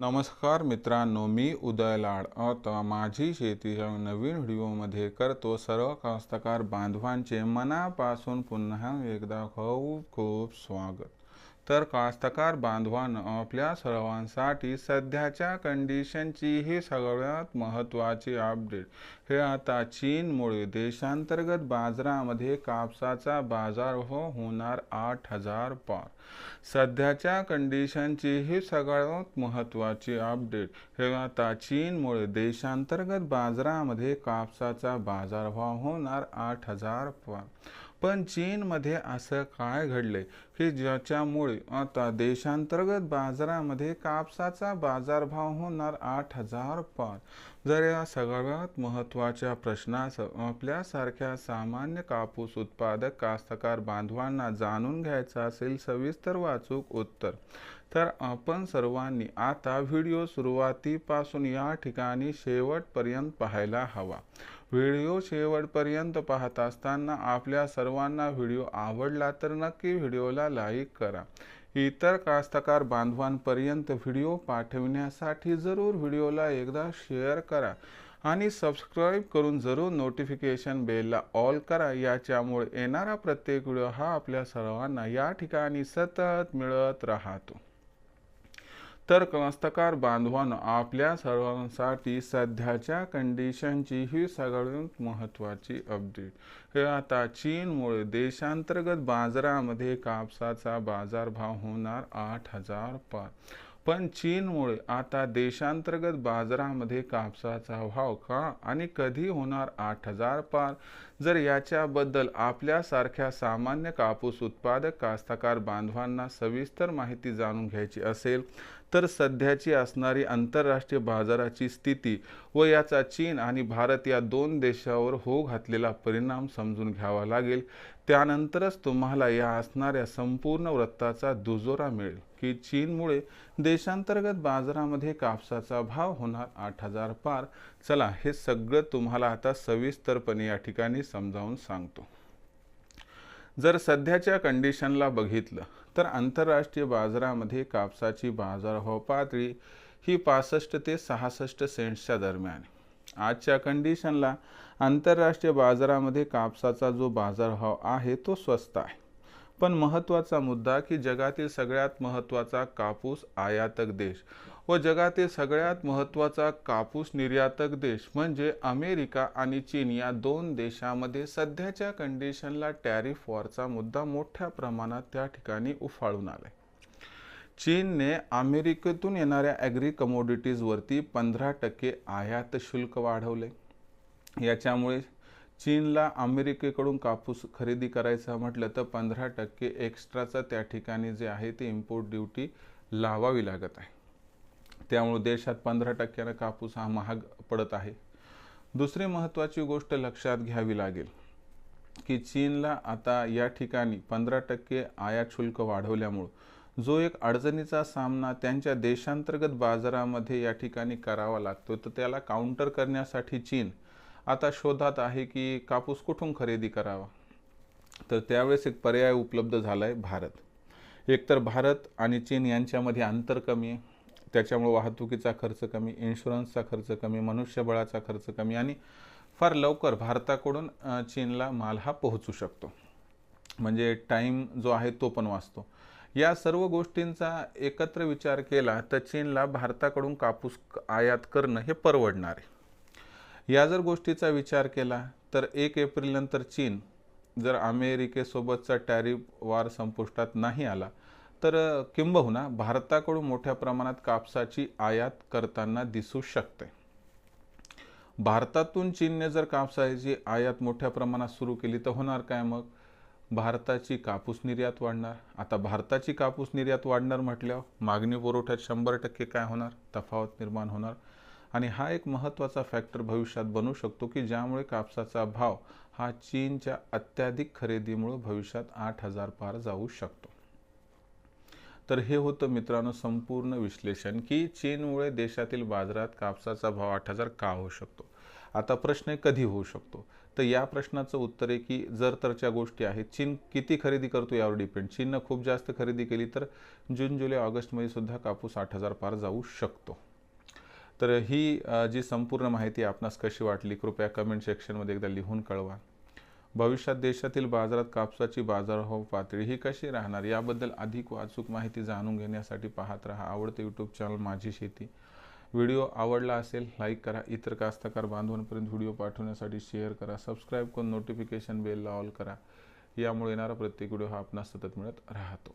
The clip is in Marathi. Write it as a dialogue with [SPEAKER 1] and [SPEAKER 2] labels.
[SPEAKER 1] नमस्कार मित्रांनो मी उदय लाड. आता माझी शेती नवीन व्हिडिओमध्ये करतो सर्व कास्तकार बांधवांचे मनापासून पुन्हा एकदा खूप खूप स्वागत. तर कास्तकार बांधवानं आपल्या सर्वांसाठी सध्याच्या कंडिशनची ही सगळ्यात महत्त्वाची अपडेट हे आता चीनमुळे देशांतर्गत बाजारामध्ये कापसाचा बाजार हो होणार आठ हजार पार. सध्याच्या कंडिशनची ही सगळ्यात महत्त्वाची अपडेट हे आता चीनमुळे देशांतर्गत बाजारामध्ये कापसाचा बाजारभाव होणार आठ हजार पार पण चीनमध्ये असं काय घडले? की ज्याच्यामुळे आता देशांतर्गत बाजारामध्ये कापसाचा बाजारभाव होणार आठ हजार पार जर या सगळ्यात महत्त्वाच्या प्रश्नाचं आपल्यासारख्या सामान्य कापूस उत्पादक कास्तकार बांधवांना जाणून घ्यायचं असेल सविस्तर वाचूक उत्तर. तर आपण सर्वांनी आता व्हिडिओ सुरुवातीपासून या ठिकाणी शेवटपर्यंत पाहायला हवा. व्हिडिओ शेवटपर्यंत पाहत असताना आपल्या सर्वांना व्हिडिओ आवडला तर नक्की व्हिडिओला लाईक करा. इतर कास्तकार बांधवांपर्यंत व्हिडिओ पाठविण्यासाठी जरूर व्हिडिओला एकदा शेअर करा आणि सबस्क्राईब करून जरूर नोटिफिकेशन बेलला ऑल करा. याच्यामुळे येणारा प्रत्येक व्हिडिओ हा आपल्या सर्वांना या ठिकाणी सतत मिळत राहतो. तर कलास्तकार बांधवानं आपल्या सर्वांसाठी सध्याच्या कंडिशनची ही सगळ्यात महत्त्वाची अपडेट हे आता चीनमुळे देशांतर्गत बाजारामध्ये कापसाचा बाजारभाव होणार आठ हजार पाच. पण चीनमुळे आता देशांतर्गत बाजारामध्ये कापसाचा भाव का आणि कधी होणार आठ हजार पार? जर याच्याबद्दल आपल्यासारख्या सामान्य कापूस उत्पादक कास्तकार बांधवांना सविस्तर माहिती जाणून घ्यायची असेल तर सध्याची असणारी आंतरराष्ट्रीय बाजाराची स्थिती व याचा चीन आणि भारत या दोन देशावर हो घातलेला परिणाम समजून घ्यावा लागेल. त्यानंतरच तुम्हाला या असणाऱ्या संपूर्ण वृत्ताचा दुजोरा मिळेल की चीनमुळे देशांतर्गत बाजारामध्ये कापसाचा भाव होणार आठ हजार पार. चला हे सगळं तुम्हाला आता सविस्तरपणे या ठिकाणी समजावून सांगतो. जर सध्याच्या कंडिशनला बघितलं तर आंतरराष्ट्रीय बाजारामध्ये कापसाची बाजारभाव हो पातळी ही पासष्ट ते सहासष्ट सेंट्सच्या दरम्यान आजच्या कंडिशनला आंतरराष्ट्रीय बाजारामध्ये कापसाचा जो बाजारभाव आहे तो स्वस्त आहे. पण महत्त्वाचा मुद्दा की जगातील सगळ्यात महत्त्वाचा कापूस आयातक देश व जगातील सगळ्यात महत्त्वाचा कापूस निर्यातक देश म्हणजे अमेरिका आणि चीन या दोन देशामध्ये सध्याच्या कंडिशनला टॅरिफ वॉरचा मुद्दा मोठ्या प्रमाणात त्या ठिकाणी उफाळून आला आहे चीनने अमेरिकेतून येणाऱ्या ॲग्री कमोडिटीजवरती पंधरा टक्के आयात शुल्क वाढवले याच्यामुळे चीनला अमेरिकेकडून कापूस खरेदी करायचा म्हटलं तर पंधरा टक्के एक्स्ट्राचा त्या ठिकाणी जे आहे ते इम्पोर्ट ड्युटी लावावी लागत आहे. त्यामुळे देशात पंधरा टक्क्यानं कापूस हा महाग पडत आहे. दुसरी महत्त्वाची गोष्ट लक्षात घ्यावी लागेल की चीनला आता या ठिकाणी पंधरा टक्के आयात शुल्क वाढवल्यामुळं जो एक अडचणीचा सामना त्यांच्या देशांतर्गत बाजारामध्ये या ठिकाणी करावा लागतो तर त्याला काउंटर करण्यासाठी चीन आता शोधात आहे की कापूस कुठून खरेदी करावा? तर त्यावेळेस एक पर्याय उपलब्ध झाला आहे भारत एकतर भारत आणि चीन यांच्यामध्ये अंतर कमी आहे. त्याच्यामुळे वाहतुकीचा खर्च कमी इन्शुरन्सचा खर्च कमी मनुष्यबळाचा खर्च कमी आणि फार लवकर भारताकडून चीनला माल हा पोहोचू शकतो. म्हणजे टाईम जो आहे तो पण वाचतो. या सर्व गोष्टींचा एकत्र विचार केला तर चीनला भारताकडून कापूस आयात करणं हे परवडणार आहे. या जर गोष्टीचा विचार केला तर एक एप्रिलनंतर चीन जर अमेरिकेसोबतचा टॅरिफ वार संपुष्टात नाही आला तर किंबहुना भारताकडून मोठ्या प्रमाणात कापसाची आयात करताना दिसू शकते. भारतातून चीनने जर कापसाची आयात मोठ्या प्रमाणात सुरू केली तर होणार काय मग? भारताची कापूस निर्यात वाढणार. आता भारताची कापूस निर्यात वाढणार म्हटल्यावर मागणी पुरवठ्यात शंभर टक्के काय होणार? तफावत निर्माण होणार. आणि हा एक महत्त्वाचा फॅक्टर भविष्यात बनू शकतो की ज्यामुळे कापसाचा भाव हा चीनच्या अत्याधिक खरेदीमुळे भविष्यात आठ हजार पार जाऊ शकतो. तर हे होतं मित्रांनो संपूर्ण विश्लेषण की चीनमुळे देशातील बाजारात कापसाचा भाव आठ हजार का होऊ शकतो? आता प्रश्न कधी होऊ शकतो? तर या प्रश्नाचं उत्तर आहे की जर तरच्या गोष्टी आहेत चीन किती खरेदी करतो यावर डिपेंड चीननं खूप जास्त खरेदी केली तर जून जुलै ऑगस्टमध्ये सुद्धा कापूस आठ हजार पार जाऊ शकतो. तर ही जी संपूर्ण माहिती आपणास कशी वाटली कृपया कमेंट सेक्शनमध्ये एकदा लिहून कळवा. भविष्यात देशातील बाजारात कापसाची बाजारभाव पातळी ही कशी राहणार याबद्दल अधिक वाचूक माहिती जाणून घेण्यासाठी पाहत राहा आवडते यूट्यूब चॅनल माझी शेती. व्हिडिओ आवडला असेल लाईक करा. इतर कास्तकार बांधवांपर्यंत व्हिडिओ पाठवण्यासाठी शेअर करा. सबस्क्राईब करून नोटिफिकेशन बेलला ऑल करा. यामुळे येणारा प्रत्येक व्हिडिओ हा आपणास सतत मिळत राहतो.